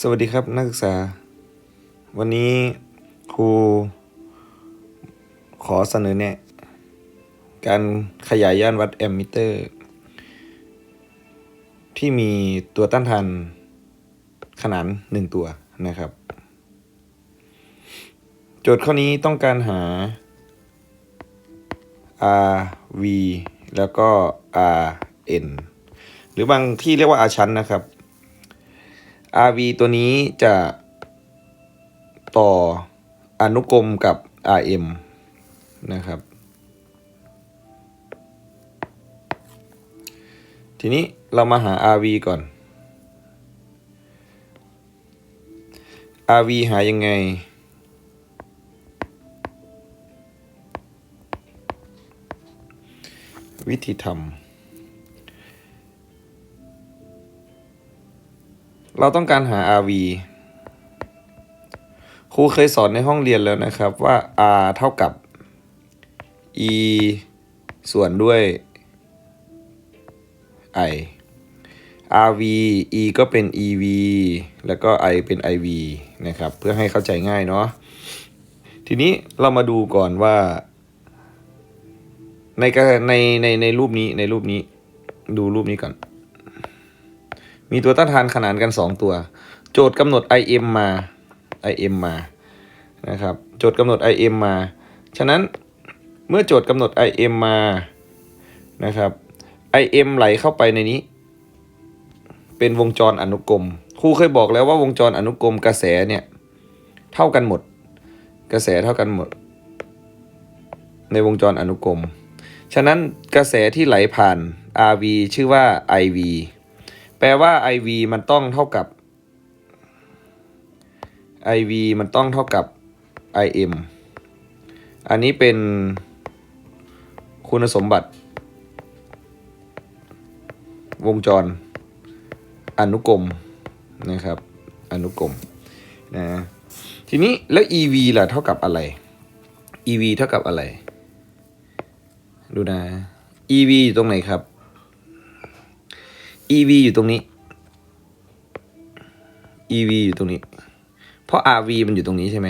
สวัสดีครับนักศึกษา วันนี้ครู ขอเสนอแนะการขยายย่านวัดแอมมิเตอร์ ที่มีตัวต้านทานขนานหนึ่งตัวนะครับ โจทย์ข้อนี้ต้องการหา R V แล้วก็ R N หรือบางที่เรียกว่า R ชั้นนะครับ RV ตัวนี้จะต่ออนุกรมกับ RM นะครับ ทีนี้เรามาหา RV ก่อน RV หายังไง วิธีทำ เราต้องการหา RV ครูเคยสอนในห้องเรียนแล้วนะครับว่า R เท่ากับ E ส่วนด้วย I RV E ก็เป็น EV แล้วก็ I เป็น IV นะครับ เพื่อให้เข้าใจง่ายเนาะ ทีนี้เรามาดูก่อนว่า ในในในในรูปนี้ในรูปนี้ ดูรูปนี้ก่อน มีตัวต้านทานขนานกัน 2 ตัว โจทย์กำหนด IM มา IM มานะครับโจทย์กำหนด IM มา ฉะนั้นเมื่อโจทย์กำหนด IM มานะครับ IM ไหลเข้าไปในนี้ เป็นวงจรอนุกรมครูเคยบอกแล้วว่าวงจรอนุกรมกระแสเนี่ยเท่ากันหมด กระแสเท่ากันหมด ในวงจรอนุกรม ฉะนั้นกระแสที่ไหลผ่าน RV ชื่อว่า IV ลว่า IV มันต้องเท่ากับ IV มันต้องเท่ากับ IM อันนี้เป็นคุณสมบัติวงจรอนุกรมนะครับ อนุกรมนะทีนี้แล้ว EV ล่ะเท่ากับอะไร EV เท่ากับอะไร ดูนะ EV อยู่ตรงไหนครับ EV อยู่ตรงนี้ EV อยู่ตรงนี้ เพราะ RV มันอยู่ตรงนี้ใช่ไหม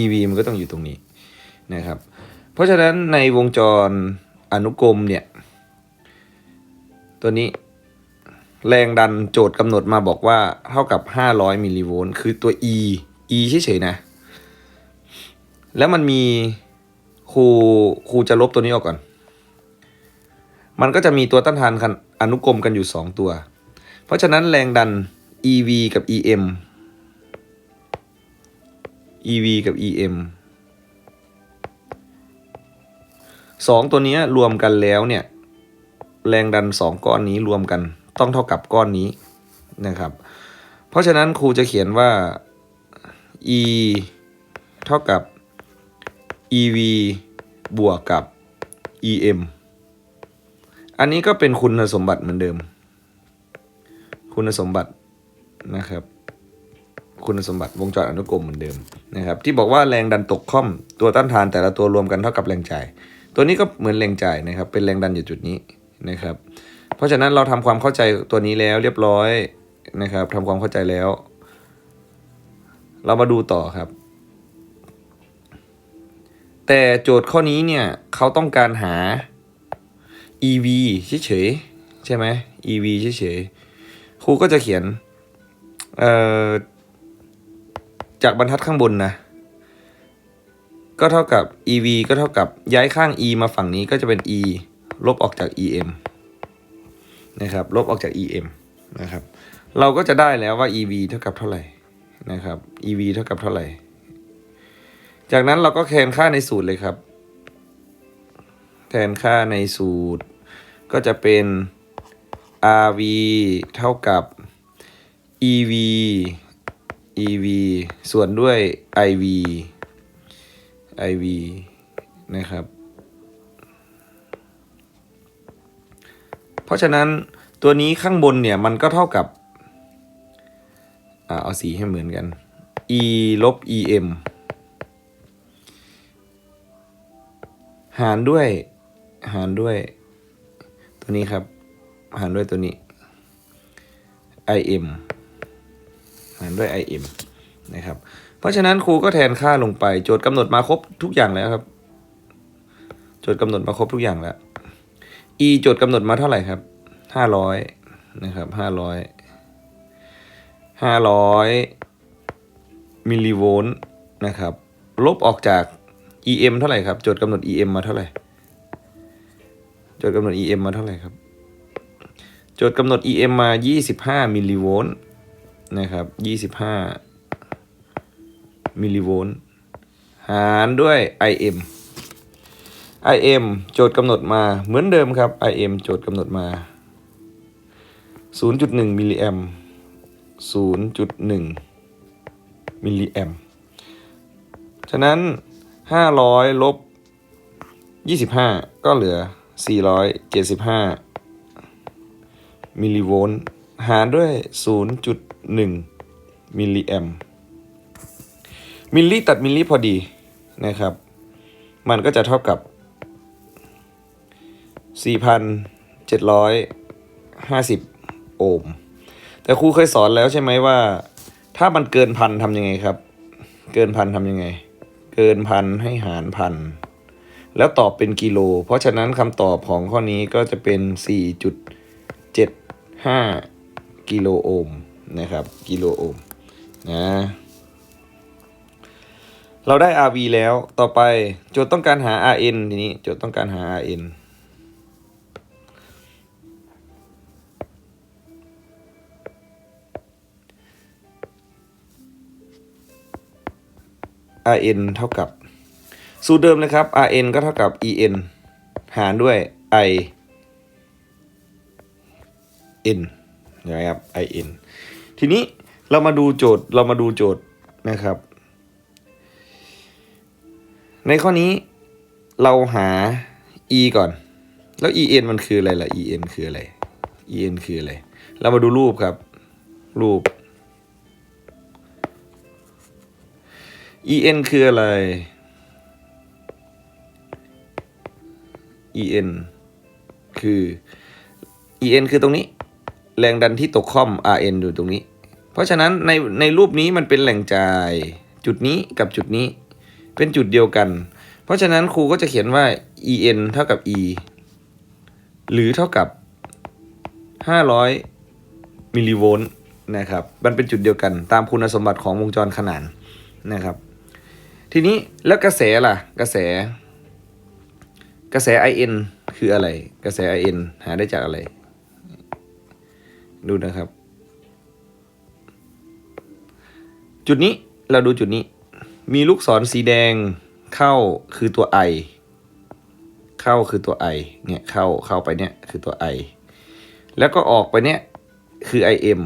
EV มันก็ต้องอยู่ตรงนี้นะครับ เพราะฉะนั้นในวงจรอนุกรมเนี่ย ตัวนี้แรงดันโจทย์กำหนดมาบอกว่าเท่ากับ 500 มิลลิโวลต์คือตัว E E เฉยๆนะ แล้วมันมีครูครูจะลบตัวนี้ออกก่อน มันก็จะมีตัวต้านทานคัน อนุกรมกันอยู่ 2 ตัว เพราะฉะนั้นแรงดัน EV กับ EM EV กับ EM สองตัวนี้รวมกันแล้วเนี่ย แรงดันสองก้อนนี้รวมกัน ต้องเท่ากับก้อนนี้นะครับ เพราะฉะนั้นครูจะเขียนว่า E เท่ากับ EV บวกกับ EM อันนี้ก็เป็นคุณสมบัติเหมือนเดิม คุณสมบัตินะครับ คุณสมบัติวงจรอนุกรมเหมือนเดิมนะครับ ที่บอกว่าแรงดันตกค่อมตัวต้านทานแต่ละตัวรวมกันเท่ากับแรงจ่าย ตัวนี้ก็เหมือนแรงจ่ายนะครับ เป็นแรงดันอยู่จุดนี้นะครับ เพราะฉะนั้นเราทำความเข้าใจตัวนี้แล้วเรียบร้อยนะครับทำความเข้าใจแล้ว เรามาดูต่อครับ แต่โจทย์ข้อนี้เนี่ยเขาต้องการหา EV เฉยๆใช่ไหม EV เฉยๆครูก็จะเขียนเอ่อจากบรรทัดข้างบนนะ ก็เท่ากับ EV ก็เท่ากับย้ายข้าง E มาฝั่งนี้ก็จะเป็น E ลบออกจาก EM นะครับ ลบออกจาก EM นะครับ เราก็จะได้แล้วว่า EV เท่ากับเท่าไหร่นะครับ EV เท่ากับเท่าไหร่ จากนั้นเราก็แทนค่าในสูตรเลยครับ แทนค่าในสูตร ก็จะเป็น RV เท่ากับ EV EV ส่วนด้วย IV IV นะครับ เพราะฉะนั้นตัวนี้ข้างบนเนี่ยมันก็เท่ากับอ่าเอาสีให้เหมือนกัน E ลบ EM หารด้วย หารด้วยตัวนี้ครับ หารด้วยตัวนี้ IM หารด้วย im นะครับ เพราะฉะนั้นครูก็แทนค่าลงไป โจทย์กำหนดมาครบทุกอย่างแล้วครับ โจทย์กำหนดมาครบทุกอย่างแล้ว e โจทย์กำหนดมาเท่าไหร่ครับห้าร้อยนะครับห้าร้อยห้าร้อยมิลลิโวลต์นะครับ ลบออกจาก em เท่าไหร่ครับ โจทย์กำหนด em มาเท่าไหร่ โจทย์กำหนด em มาเท่าไหร่ครับ โจทย์กำหนด em มา 25 มิลลิโวลต์นะครับ 25 มิลลิโวลต์หารด้วย im im โจทย์กำหนดมาเหมือนเดิมครับ im โจทย์กำหนดมา 0.1 มิลลิแอม0.1 มิลลิแอมฉะนั้น 500 ลบ 25 ก็เหลือ 475 มิลลิโวลต์ หารด้วย 0.1 มิลลิแอมมิลลิตัดมิลลิพอดีนะครับ มันก็จะเท่ากับ 4,750 โอห์ม แต่ครูเคยสอนแล้วใช่ไหมว่า ถ้ามันเกินพันทำยังไงครับ เกินพันทำยังไง เกินพันให้หารพัน แล้วตอบเป็นกิโล เพราะฉะนั้นคำตอบของข้อนี้ก็จะเป็น 4.75 กิโลโอห์มนะครับ กิโลโอห์มนะเราได้ RV แล้วต่อไปโจทย์ต้องการหา RN ทีนี้โจทย์ต้องการหา RN RN เท่ากับ สูตรเดิมเลยครับ RN ก็เท่ากับ EN หารด้วย I N นะครับ IN ทีนี้เรามาดูโจทย์เรามาดูโจทย์นะครับ ในข้อนี้เราหา e ก่อน แล้ว en มันคืออะไรล่ะ en คืออะไร en คืออะไร เรามาดูรูปครับ รูป en คืออะไร en คือ en คือตรงนี้ แรงดันที่ตกค่อม rn อยู่ตรงนี้ เพราะฉะนั้นในในรูปนี้มันเป็นแหล่งจ่ายจุดนี้กับจุดนี้ เป็นจุดเดียวกัน เพราะฉะนั้นครูก็จะเขียนว่า en เท่ากับ e หรือเท่ากับ 500 มิลลิโวลต์นะครับ มันเป็นจุดเดียวกันตามคุณสมบัติของวงจรขนานนะครับ ทีนี้แล้วกระแสล่ะ กระแส กระแส in คืออะไร กระแส in หาได้จากอะไร ดูนะครับ จุดนี้เราดูจุดนี้ มีลูกศรสีแดงเข้าคือตัว i เข้าคือตัว i เนี่ยเข้าเข้าไปเนี่ยคือตัว i แล้วก็ออกไปเนี่ยคือ im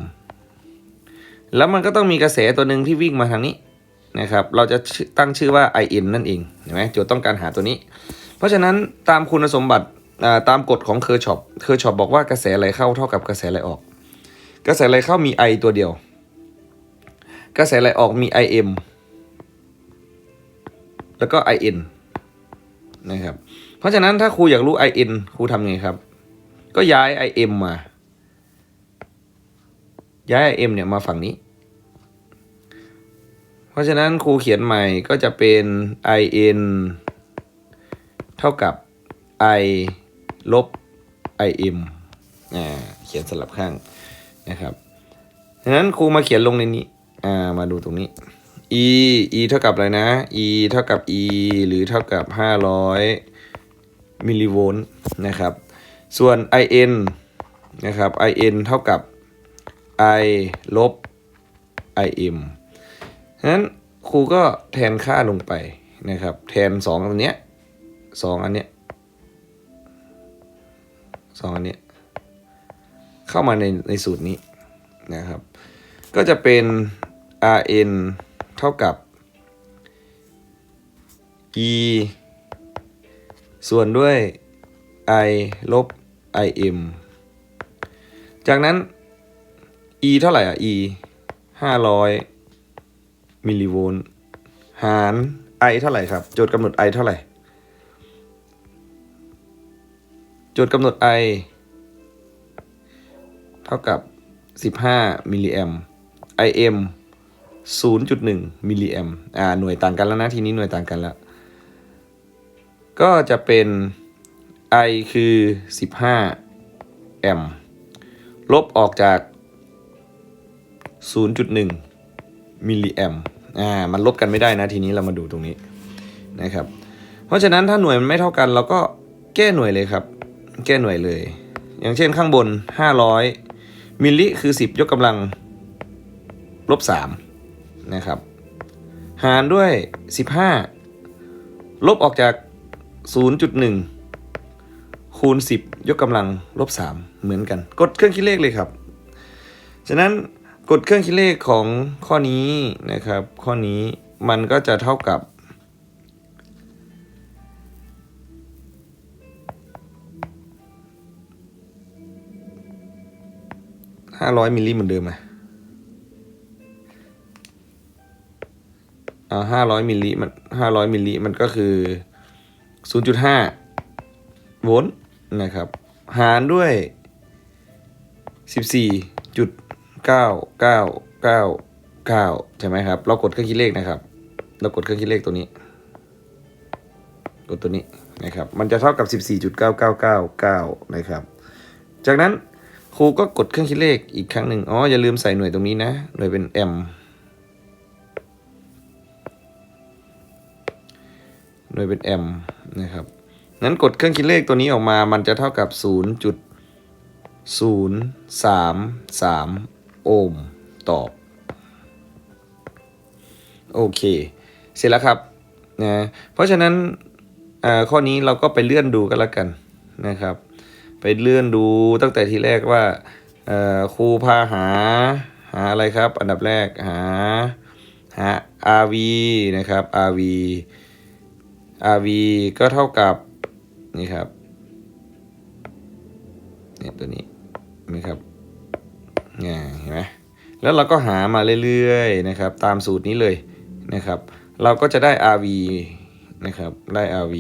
แล้วมันก็ต้องมีกระแสตัวหนึ่งที่วิ่งมาทางนี้นะครับ เราจะตั้งชื่อว่า in นั่นเองเห็นไหมโจทย์ต้องการหาตัวนี้ เพราะฉะนั้นตามคุณสมบัติตามกฎของเคอร์ชอปเคอร์ชอปบอกว่ากระแสไหลเข้าเท่ากับกระแสไหลออก กระแสไหลเข้ามี i ตัวเดียว กระแสไหลออกมี im แล้วก็ in นะครับ เพราะฉะนั้นถ้าครูอยากรู้ in ครูทำไงครับ ก็ย้าย im มา ย้าย im เนี่ยมาฝั่งนี้ เพราะฉะนั้นครูเขียนใหม่ก็จะเป็น in เท่ากับ i ลบ im อ่าเขียนสลับข้างนะครับดังนั้นครูมาเขียนลงในนี้อ่ามาดูตรงนี้ e e เท่ากับอะไรนะ e เท่ากับ e หรือเท่ากับ 500 มิลลิโวลต์นะครับ ส่วน in นะครับ in เท่ากับ i ลบ im ฉะนั้นครูก็แทนค่าลงไปนะครับ แทนสองอันเนี้ย สองอันเนี้ยสองอันเนี้ยเข้ามาในในสูตรนี้นะครับ ก็จะเป็น rn เท่ากับ e ส่วนด้วย i ลบ im จากนั้น e เท่าไหร่อะ e 500 มิลลิโวลต์หาร i เท่าไหร่ครับ โจทย์กำหนด i เท่าไหร่ จทย์กำหนด i เท่ากับ 15 มิลลิแอม im 0.1 มิลลิแอมอ่าหน่วยต่างกันแล้วนะ ทีนี้หน่วยต่างกันแล้ว ก็จะเป็น I คือ 15 แอม ลบออกจาก 0.1 มิลลิแอมอ่ามันลบกันไม่ได้นะ ทีนี้เรามาดูตรงนี้นะครับ เพราะฉะนั้นถ้าหน่วยมันไม่เท่ากันเราก็แก้หน่วยเลยครับ แก้หน่วยเลย อย่างเช่นข้างบน 500 มิลลิคือ 10 ยกกำลังลบ3นะครับ หารด้วย 15 ลบออกจาก 0.1 คูณ 10 ยกกำลังลบ3เหมือนกัน กดเครื่องคิดเลขเลยครับ ฉะนั้นกดเครื่องคิดเลขของข้อนี้นะครับ ข้อนี้มันก็จะเท่ากับ ห้าร้อยมิลลิเหมือนเดิมไหมอ่าห้าร้อยมิลลิมันห้าร้อยมิลลิมันก็คือศูนย์จุดห้าโวลต์นะครับ หารด้วยสิบสี่จุดเก้าเก้าเก้าเก้าใช่ไหมครับ เรากดเครื่องคิดเลขนะครับ เรากดเครื่องคิดเลขตัวนี้ กดตัวนี้นะครับ มันจะเท่ากับสิบสี่จุดเก้าเก้าเก้าเก้านะครับ จากนั้น ครูก็กดเครื่องคิดเลขอีกครั้งหนึ่งอ๋ออย่าลืมใส่หน่วยตรงนี้นะ หน่วยเป็นแอมหน่วยเป็นแอมนะครับนั้นกดเครื่องคิดเลขตัวนี้ออกมามันจะเท่ากับ 0.033 โอห์มต่อโอเค เสร็จแล้วครับนะเพราะฉะนั้นอ่าข้อนี้เราก็ไปเลื่อนดูกันแล้วกันนะครับ ไปเลื่อนดูตั้งแต่ทีแรกว่าครูพาหาหาอะไรครับ อันดับแรกหาหา RV นะครับ RV RV ก็เท่ากับนี่ครับเนี่ยตัวนี้นะครับเนี่ยเห็นไหมแล้วเราก็หามาเรื่อยๆนะครับ ตามสูตรนี้เลยนะครับ เราก็จะได้ RV นะครับได้ RV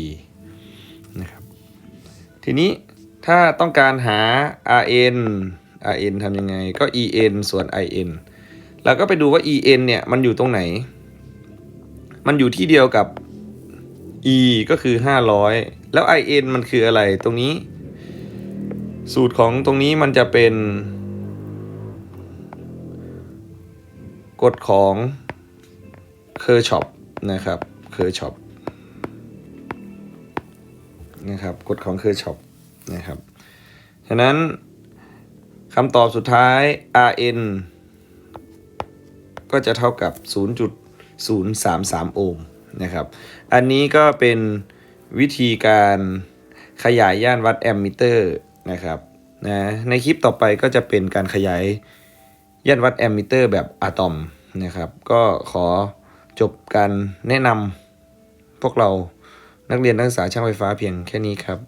นะครับทีนี้ ถ้าต้องการหา RN RN ทำยังไง ก็ EN ส่วน IN เราก็ไปดูว่า EN เนี่ยมันอยู่ตรงไหน มันอยู่ที่เดียวกับ E ก็คือ 500 แล้ว IN มันคืออะไรตรงนี้ สูตรของตรงนี้มันจะเป็นกฎของเคอร์ช็อปนะครับเคอร์ช็อปนะครับกฎของเคอร์ช็อป นะครับ ฉะนั้นคำตอบสุดท้าย Rn ก็จะเท่ากับ 0.033 โอห์มนะครับ อันนี้ก็เป็นวิธีการขยายย่านวัดแอมมิเตอร์นะครับนะในคลิปต่อไปก็จะเป็นการขยายย่านวัดแอมมิเตอร์แบบอะตอมนะครับ ก็ขอจบการแนะนำพวกเรานักเรียนนักศึกษาช่างไฟฟ้าเพียงแค่นี้ครับ